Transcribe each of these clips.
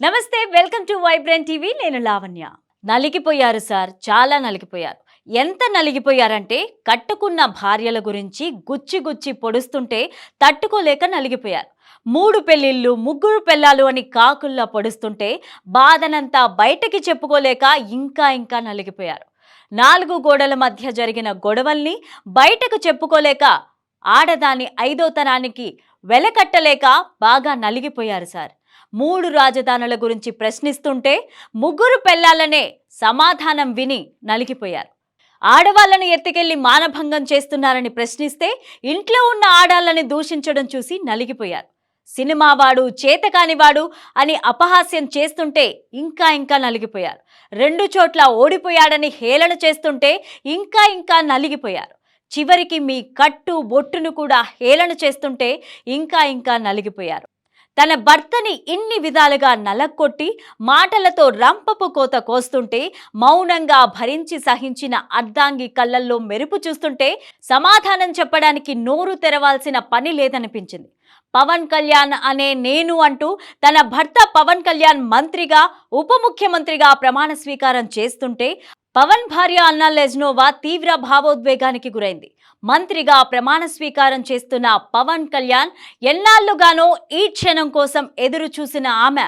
నమస్తే welcome to vibrant TV. నేను Lavanya. నలిగిపోయారు sir. చాలా నలిగిపోయారు. ఎంత నలిగిపోయారంటే కట్టుకున్న భార్యల గురించి గుచ్చి గుచ్చి పొడుస్తుంటే తట్టుకోలేక నలిగిపోయారు. మూడు పెళ్ళిళ్ళు ముగ్గురు పెళ్ళాలు అని కాకుల్లా పొడుస్తుంటే బాధనంతా బయటకి చెప్పుకోలేక ఇంకా ఇంకా నలిగిపోయారు. నాలుగు గోడల మధ్య జరిగిన గొడవల్ని బయటకు చెప్పుకోలేక ఆడదాని ఐదోతనానికి వెలకట్టలేక బాగా నలిగిపోయారు సార్. మూడు రాజధానుల గురించి ప్రశ్నిస్తుంటే ముగ్గురు పెళ్ళాలనే సమాధానం విని నలిగిపోయారు. ఆడవాళ్ళను ఎత్తికెళ్ళి మానభంగం చేస్తున్నారని ప్రశ్నిస్తే ఇంట్లో ఉన్న ఆడాళ్ళని దూషించడం చూసి నలిగిపోయారు. సినిమావాడు చేతకానివాడు అని అపహాస్యం చేస్తుంటే ఇంకా ఇంకా నలిగిపోయారు. రెండు చోట్ల ఓడిపోయాడని హేళన చేస్తుంటే ఇంకా ఇంకా నలిగిపోయారు. చివరికి మీ కట్టు బొట్టును కూడా హేళన చేస్తుంటే ఇంకా ఇంకా నలిగిపోయారు. తన భర్తని ఇన్ని విధాలుగా నలక్కొట్టి మాటలతో రంపపు కోత కోస్తుంటే మౌనంగా భరించి సహించిన అర్ధాంగి కళ్ళల్లో మెరుపు చూస్తుంటే సమాధానం చెప్పడానికి నోరు తెరవాల్సిన పని లేదనిపించింది. పవన్ కళ్యాణ్ అనే నేను అంటూ తన భర్త పవన్ కళ్యాణ్ మంత్రిగా ఉప ముఖ్యమంత్రిగా ప్రమాణ స్వీకారం చేస్తుంటే పవన్ భార్య అన్నా లెజ్నోవా తీవ్ర భావోద్వేగానికి గురైంది. మంత్రిగా ప్రమాణ స్వీకారం చేస్తున్న పవన్ కళ్యాణ్ ఎన్నాళ్ళుగానో ఈ క్షణం కోసం ఎదురు చూసిన ఆమె.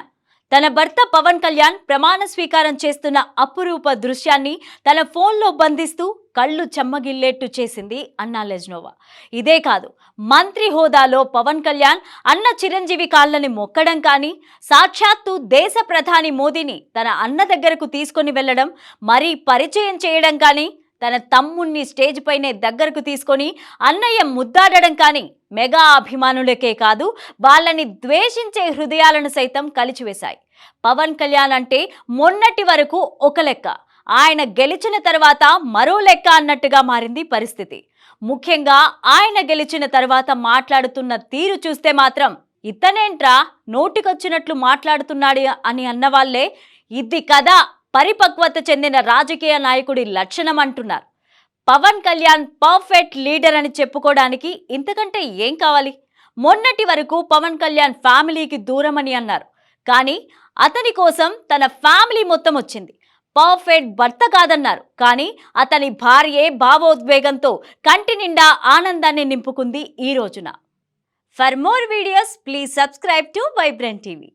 తన భర్త పవన్ కళ్యాణ్ ప్రమాణ స్వీకారం చేస్తున్న అపురూప దృశ్యాన్ని తన ఫోన్లో బంధిస్తూ కళ్ళు చెమ్మగిల్లేట్టు చేసింది అన్నా లెజ్నోవా. ఇదే కాదు మంత్రి హోదాలో పవన్ కళ్యాణ్ అన్న చిరంజీవి కాళ్ళని మొక్కడం కానీ సాక్షాత్తు దేశ ప్రధాని మోదీని తన అన్న దగ్గరకు తీసుకొని వెళ్ళడం మరీ పరిచయం చేయడం కానీ తన తమ్ముణ్ణి స్టేజ్ పైనే దగ్గరకు తీసుకొని అన్నయ్య ముద్దాడడం కానీ మెగా అభిమానులకే కాదు వాళ్ళని ద్వేషించే హృదయాలను సైతం కలిచివేశాయి. పవన్ కళ్యాణ్ అంటే మొన్నటి వరకు ఒక లెక్క. ఆయన గెలిచిన తర్వాత మరో లెక్క అన్నట్టుగా మారింది పరిస్థితి. ముఖ్యంగా ఆయన గెలిచిన తర్వాత మాట్లాడుతున్న తీరు చూస్తే మాత్రం ఇతనేంట్రా నోటికొచ్చినట్లు మాట్లాడుతున్నాడు అని అన్నవాళ్ళే ఇది కదా పరిపక్వత చెందిన రాజకీయ నాయకుడి లక్షణం అంటున్నారు. పవన్ కళ్యాణ్ పర్ఫెక్ట్ లీడర్ అని చెప్పుకోవడానికి ఇంతకంటే ఏం కావాలి? మొన్నటి వరకు పవన్ కళ్యాణ్ ఫ్యామిలీకి దూరమని అన్నారు. కానీ అతని కోసం తన ఫ్యామిలీ మొత్తం వచ్చింది. పర్ఫెక్ట్ భర్త కాదన్నారు. కానీ అతని భార్యే భావోద్వేగంతో కంటి నిండా ఆనందాన్ని నింపుకుంది ఈ రోజున. For more videos please subscribe to vibrant TV